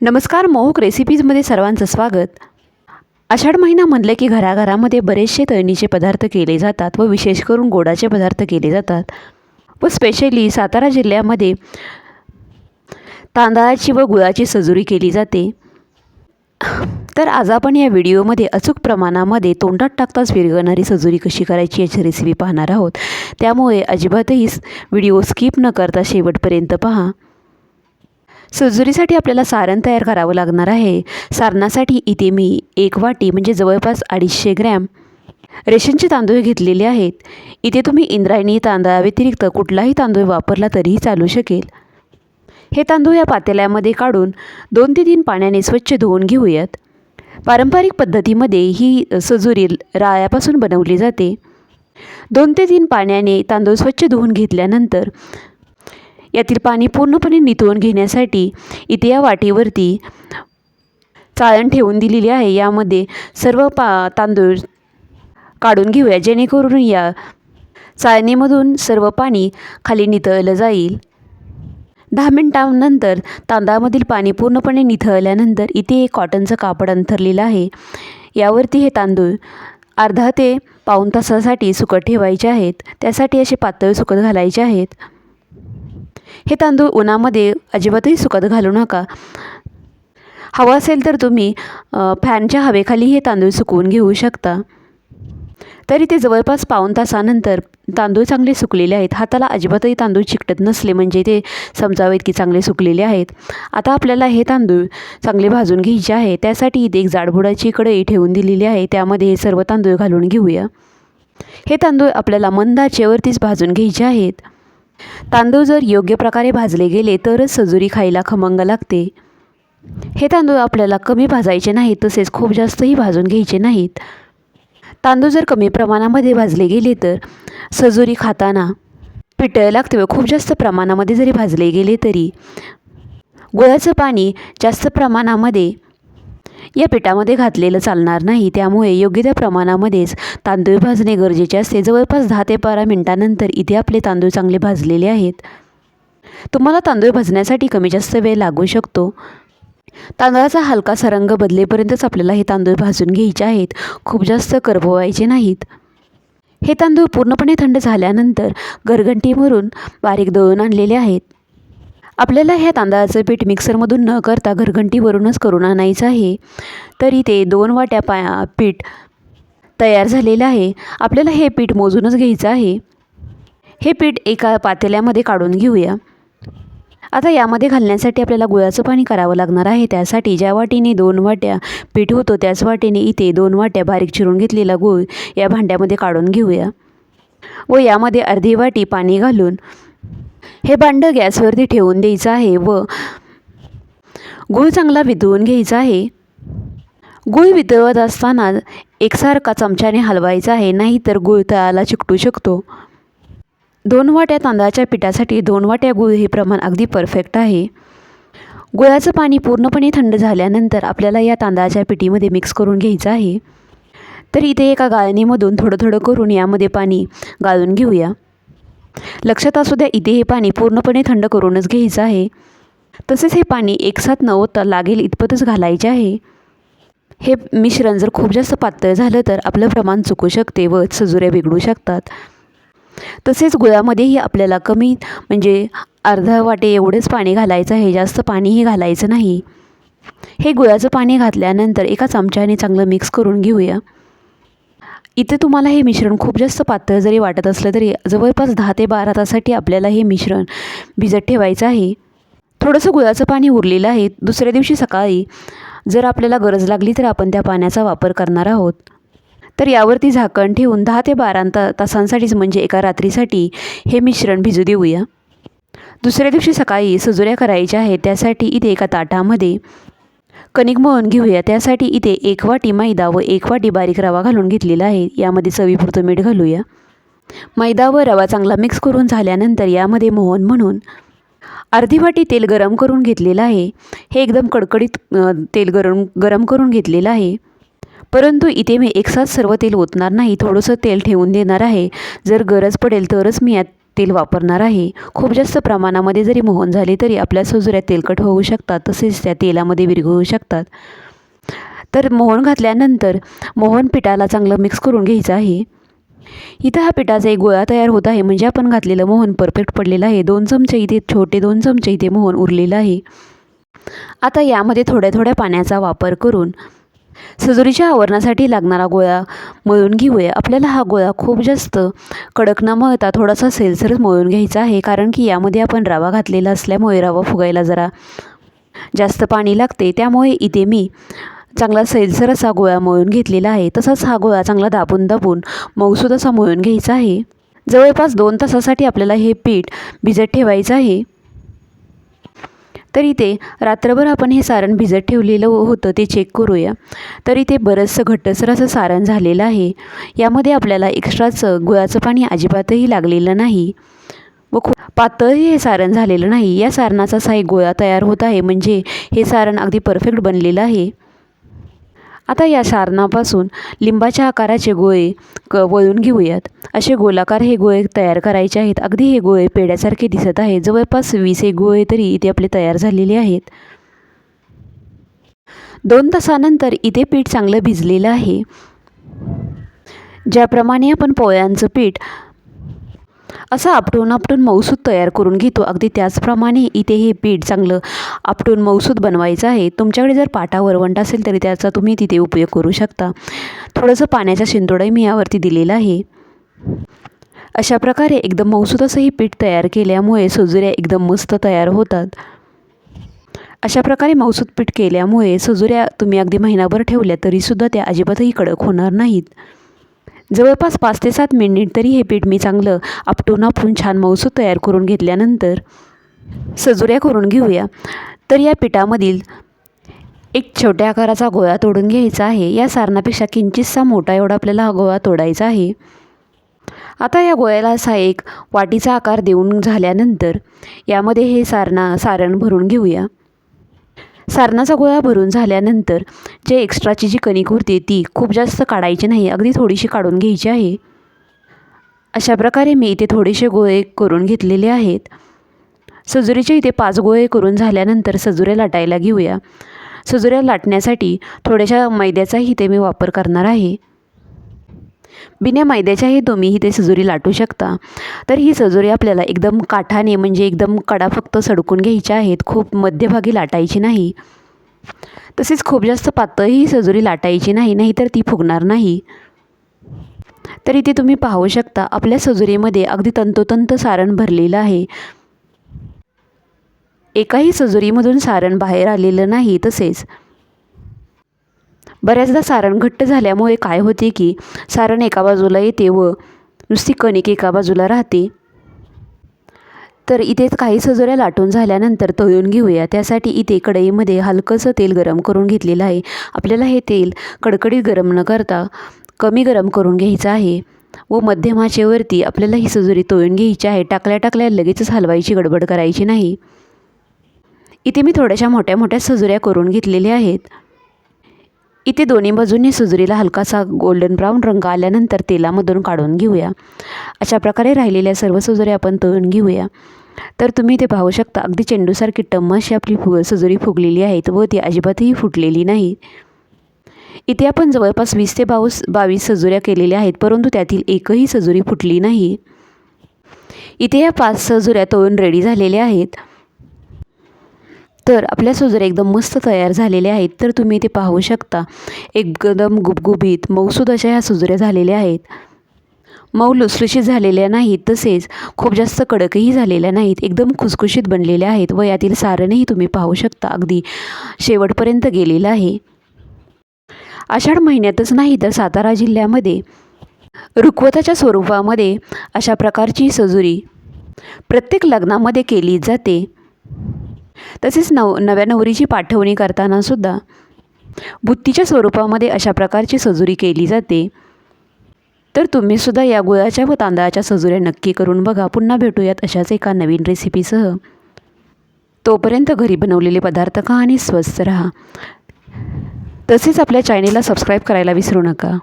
नमस्कार मोहक रेसिपीजमध्ये सर्वांचं स्वागत. आषाढ महिना म्हणलं की घराघरामध्ये बरेचसे तळणीचे पदार्थ केले जातात व विशेष करून गोडाचे पदार्थ केले जातात. व स्पेशली सातारा जिल्ह्यामध्ये तांदळाची व गुळाची सजुरी केली जाते. तर आज आपण या व्हिडिओमध्ये अचूक प्रमाणामध्ये तोंडात टाकताच विरघळणारी सजुरी कशी करायची याची रेसिपी पाहणार आहोत. त्यामुळे अजिबातही व्हिडिओ स्किप न करता शेवटपर्यंत पहा. सुजुरीसाठी आपल्याला सारण तयार करावं लागणार आहे. सारणासाठी इथे मी एक वाटी म्हणजे जवळपास अडीचशे ग्रॅम रेशनचे तांदूळ घेतलेले आहेत. इथे तुम्ही इंद्रायणी तांदळाव्यतिरिक्त कुठलाही तांदूळ वापरला तरीही चालू शकेल. हे तांदूळ या पातेल्यामध्ये काढून दोन ते तीन पाण्याने स्वच्छ धुवून घेऊयात. पारंपरिक पद्धतीमध्ये ही सजुरी राळ्यापासून बनवली जाते. दोन ते तीन पाण्याने तांदूळ स्वच्छ धुवून घेतल्यानंतर यातील पाणी पूर्णपणे निथळून घेण्यासाठी इथे या वाटीवरती चाळण ठेवून दिलेली आहे. यामध्ये सर्व पा तांदूळ काढून घेऊया. जेणेकरून या चाळणीमधून सर्व पाणी खाली निथळलं जाईल. दहा मिनटांनंतर तांदळामधील पाणी पूर्णपणे निथळल्यानंतर इथे एक कॉटनचं कापड अंथरलेलं आहे. यावरती हे तांदूळ अर्धा ते पाऊण तासासाठी सुकत ठेवायचे आहेत. त्यासाठी असे पातळ सुकत घालायचे आहेत. हे तांदूळ उन्हामध्ये अजिबातही सुकत घालू नका. हवं असेल तर तुम्ही फॅनच्या हवेखाली हे तांदूळ सुकवून घेऊ शकता. तरी ते जवळपास पाऊण तासानंतर तांदूळ चांगले सुकलेले आहेत. हाताला अजिबातही तांदूळ चिकटत नसले म्हणजे ते समजावेत की चांगले सुकलेले आहेत. आता आपल्याला हे तांदूळ चांगले भाजून घ्यायचे आहे. त्यासाठी इथे एक जाडबुडाची कढई ठेवून दिलेली आहे. त्यामध्ये हे सर्व तांदूळ घालून घेऊया. हे तांदूळ आपल्याला मंद आचेवरतीच भाजून घ्यायचे आहेत. तांदूळ जर योग्य प्रकारे भाजले गेले तरच सजुरी खायला खमंग लागते. हे तांदूळ आपल्याला कमी भाजायचे नाहीत तसेच खूप जास्तही भाजून घ्यायचे नाहीत. तांदूळ जर कमी प्रमाणामध्ये भाजले गेले तर सजुरी खाताना पिटळ लागते व खूप जास्त प्रमाणामध्ये जरी भाजले गेले तरी गुळाचं पाणी जास्त प्रमाणामध्ये या पिठामध्ये घातलेलं चालणार नाही. त्यामुळे योग्य त्या प्रमाणामध्येच तांदूळ भाजणे गरजेचे असते. जवळपास दहा ते बारा मिनटानंतर इथे आपले तांदूळ चांगले भाजलेले आहेत. तुम्हाला तांदूळ भाजण्यासाठी कमी जास्त वेळ लागू शकतो. तांदळाचा हलकासा रंग बदलेपर्यंतच आपल्याला हे तांदूळ भाजून घ्यायचे आहेत. खूप जास्त करपवायचे नाहीत. हे तांदूळ पूर्णपणे थंड झाल्यानंतर घरघंटीवरून बारीक दळून आणलेले आहेत. आपल्याला ह्या तांदळाचं पीठ मिक्सरमधून न करता घरघंटीवरूनच करून आणायचं आहे. तरी ते दोन वाट्या पा पीठ तयार झालेलं आहे. आपल्याला हे पीठ मोजूनच घ्यायचं आहे. हे पीठ एका पातेल्यामध्ये काढून घेऊया. आता यामध्ये घालण्यासाठी आपल्याला गुळाचं पाणी करावं लागणार आहे. त्यासाठी ज्या वाटीने दोन वाट्या पीठ होतो त्याच वाटीने इथे दोन वाट्या बारीक चिरून घेतलेला गूळ या भांड्यामध्ये काढून घेऊया. व यामध्ये अर्धी वाटी पाणी घालून हे भांडं गॅसवरती ठेवून द्यायचं आहे व गूळ चांगला वितळून घ्यायचा आहे. गूळ वितळवत असताना एकसारखा चमच्याने हलवायचा आहे नाहीतर गूळ तळाला चिकटू शकतो. दोन वाट्या तांदळाच्या पिठासाठी दोन वाट्या गूळ हे प्रमाण अगदी परफेक्ट आहे. गुळाचं पाणी पूर्णपणे थंड झाल्यानंतर आपल्याला या तांदळाच्या पिठीमध्ये मिक्स करून घ्यायचं आहे. तर इथे एका गाळणीमधून थोडं थोडं करून यामध्ये पाणी गाळून घेऊया. लक्षात असू द्या इथे हे पाणी पूर्णपणे थंड करूनच घ्यायचं आहे. तसेच हे पाणी एकसाथ न होता लागेल इतपतच घालायचे आहे. हे मिश्रण जर खूप जास्त पातळ झालं तर आपलं प्रमाण चुकू शकते व सजुऱ्या बिघडू शकतात. तसेच गुळामध्येही आपल्याला कमी म्हणजे अर्धा वाटे एवढंच पाणी घालायचं आहे जास्त पाणीही घालायचं नाही. हे गुळाचं पाणी घातल्यानंतर एका चमच्याने चांगलं मिक्स करून घेऊया. इथे तुम्हाला हे मिश्रण खूप जास्त पातळ जरी वाटत असलं तरी जवळपास दहा ते बारा तासासाठी आपल्याला हे मिश्रण भिजत ठेवायचं आहे. थोडंसं गुळाचं पाणी उरलेलं आहे. दुसऱ्या दिवशी सकाळी जर आपल्याला गरज लागली तर आपण त्या पाण्याचा वापर करणार आहोत. तर यावरती झाकण ठेवून दहा ते बारा ता तासांसाठीच म्हणजे एका रात्रीसाठी हे मिश्रण भिजू देऊया. दुसऱ्या दिवशी सकाळी सजुऱ्या करायच्या आहेत. त्यासाठी इथे एका ताटामध्ये कणिक मळून घेऊया. त्यासाठी इथे एक वाटी मैदा व एक वाटी बारीक रवा घालून घेतलेला आहे. यामध्ये चवीपुरतं मीठ घालूया. मैदा व रवा चांगला मिक्स करून झाल्यानंतर यामध्ये मोहन म्हणून अर्धी वाटी तेल गरम करून घेतलेलं आहे. हे एकदम कडकडीत तेल गरम गरम करून घेतलेलं आहे. परंतु इथे मी एकसाथ सर्व तेल ओतणार नाही. थोडंसं तेल ठेवून देणार आहे. जर गरज पडेल तरच मी यात तेल वापरणार आहे. खूप जास्त प्रमाणामध्ये जरी मोहन झाले तरी आपल्या सजुऱ्या तेलकट होऊ शकतात तसेच त्या तेलामध्ये विरघळू शकतात. तर मोहन घातल्यानंतर मोहन पिठाला चांगलं मिक्स करून घ्यायचं आहे. इथं हा पिठाचा एक गोळा तयार होत आहे. म्हणजे आपण घातलेलं मोहन परफेक्ट पडलेलं आहे. दोन चमचे इथे छोटे दोन चमचे इथे मोहन उरलेलं आहे. आता यामध्ये थोड्या थोड्या पाण्याचा वापर करून सजुरीच्या आवरणासाठी लागणारा गोळा. मळून घेऊया. आपल्याला हा गोळा खूप जास्त कडक न मळता थोडासा सेलसरच मळून घ्यायचा आहे कारण की यामध्ये आपण रवा घातलेला असल्यामुळे रवा फुगायला जरा जास्त पाणी लागते. त्यामुळे इथे मी चांगला सैलसर असा गोळा मळून घेतलेला आहे. तसाच हा गोळा चांगला दाबून दाबून मऊसूद असा मळून घ्यायचा आहे. जवळपास दोन तासासाठी आपल्याला हे पीठ भिजत ठेवायचं आहे. तर इथे रात्रभर आपण हे सारण भिजत ठेवलेलं होतं ते चेक करूया. तर इथे बरंचसं घट्टसर असं सारण झालेलं आहे. यामध्ये आपल्याला एक्स्ट्राचं गुळाचं पाणी अजिबातही लागलेलं नाही. व खूप पातळही हे सारण झालेलं नाही. या सारणाचा साई एक गोळा तयार होत आहे. म्हणजे हे सारण अगदी परफेक्ट बनलेलं आहे. आता या सारणापासून लिंबाच्या आकाराचे गोळे क वळून घेऊयात. असे गोलाकार हे गोळे तयार करायचे आहेत. अगदी हे गोळे पेड्यासारखे दिसत आहे जवळपास वीस एक गोळे तरी इथे आपले तयार झालेले आहेत. दोन तासानंतर इथे पीठ चांगलं भिजलेलं आहे. ज्याप्रमाणे आपण पोळ्यांचं पीठ असं आपटून आपटून मऊसूद तयार करून घेतो. अगदी त्याचप्रमाणे इथे हे पीठ चांगलं आपटून मऊसूद बनवायचं आहे. तुमच्याकडे जर पाटा वरवंट असेल तरी त्याचा तुम्ही तिथे उपयोग करू शकता. थोडंसं पाण्याचा शिंतोडाही मी यावरती दिलेला आहे. अशा प्रकारे एकदम मौसूद असं हे पीठ तयार केल्यामुळे सजुऱ्या एकदम मस्त तयार होतात. अशा प्रकारे मौसूद पीठ केल्यामुळे सजुऱ्या तुम्ही अगदी महिनाभर ठेवल्या तरीसुद्धा त्या अजिबातही कडक होणार नाहीत. जवळपास पाच ते सात मिनिट तरी हे पीठ मी चांगलं आपटून आपटून छान मऊसूद तयार करून घेतल्यानंतर सजुऱ्या करून घेऊया. तर या पिठामधील एक छोट्या आकाराचा गोळा तोडून घ्यायचा आहे. या सारणापेक्षा किंचितसा मोठा एवढा आपल्याला हा गोळा तोडायचा आहे. आता या गोळ्याला असा एक वाटीचा आकार देऊन झाल्यानंतर यामध्ये हे सारणा सारण भरून घेऊया. सारणाचा गोळा भरून झाल्यानंतर जे एक्स्ट्राची जी कणिक उरते ती खूप जास्त काढायची नाही अगदी थोडीशी काढून घ्यायची आहे. अशा प्रकारे मी इथे थोडेसे गोळे करून घेतलेले आहेत. सजुरीचे इथे पाच गोळे करून झाल्यानंतर सजुऱ्या लाटायला घेऊया. सजुऱ्या लाटण्यासाठी थोड्याशा मैद्याचाही इथे मी वापर करणार आहे. बिना मैद्याच्याही तुम्ही ते सजुरी लाटू शकता. तर ही सजुरी आपल्याला एकदम काठाने म्हणजे एकदम कडा फक्त सडकून घ्यायच्या आहेत. खूप मध्यभागी लाटायची नाही. तसेच खूप जास्त पातळही सजुरी लाटायची नाही नाहीतर ती फुगणार नाही. तर इथे तुम्ही पाहू शकता आपल्या सजुरीमध्ये अगदी तंतोतंत सारण भरलेलं आहे. एकाही सजुरीमधून सारण बाहेर आलेलं नाही तसेच. बऱ्याचदा सारण घट्ट झाल्यामुळे काय होते की सारण एका बाजूला येते व नुसती कणिक एका बाजूला राहते. तर इथेच काही सजोऱ्या लाटून झाल्यानंतर तळून घेऊया. त्यासाठी इथे कढईमध्ये हलकंसं तेल गरम करून घेतलेलं आहे. आपल्याला हे तेल कडकडीत गरम न करता कमी गरम करून घ्यायचं आहे व मध्यम आचेवरती आपल्याला ही सजोरी तळून घ्यायची आहे. टाकल्या टाकल्या लगेचच हलवायची गडबड करायची नाही. इथे मी थोड्याशा मोठ्या मोठ्या सजुऱ्या करून घेतलेल्या आहेत. इथे दोन्ही बाजूंनी सुजरीला हलकासा गोल्डन ब्राऊन रंग आल्यानंतर तेलामधून काढून घेऊया. अशा प्रकारे राहिलेल्या सर्व सुजुरी आपण तळून घेऊया. तर तुम्ही ते पाहू शकता अगदी चेंडूसारखी टम्म अशी आपली फुग सजुरी फुगलेली आहेत व ती अजिबातही फुटलेली नाही. इथे आपण जवळपास वीस ते बावीस बावीस सजुऱ्या केलेल्या आहेत परंतु त्यातील एकही सजुरी फुटली नाही. इथे या पाच सजुऱ्या तळून रेडी झालेल्या आहेत. तर आपल्या सुजऱ्या एकदम मस्त तयार झालेल्या आहेत तर तुम्ही इथे पाहू शकता. एकदम गुबगुबीत मौसूद अशा ह्या सुजऱ्या झालेल्या आहेत. मऊ लुसलुशीत झालेल्या नाहीत तसेच खूप जास्त कडकही झालेल्या नाहीत एकदम खुसखुशीत बनलेल्या आहेत व यातील सारणही तुम्ही पाहू शकता अगदी शेवटपर्यंत गेलेलं आहे. आषाढ महिन्यातच नाही तर सातारा जिल्ह्यामध्ये रुखवताच्या स्वरूपामध्ये अशा प्रकारची सजुरी प्रत्येक लग्नामध्ये केली जाते. तसेच नव नव्या नवरीची पाठवणी करतानासुद्धा बुत्तीच्या स्वरूपामध्ये अशा प्रकारची सजुरी केली जाते. तर तुम्हीसुद्धा या गुळाच्या व तांदळाच्या सजुऱ्या नक्की करून बघा. पुन्हा भेटूयात अशाच एका नवीन रेसिपीसह. तोपर्यंत घरी बनवलेले पदार्थ खा आणि स्वस्थ राहा. तसेच आपल्या चॅनेलला सबस्क्राईब करायला विसरू नका.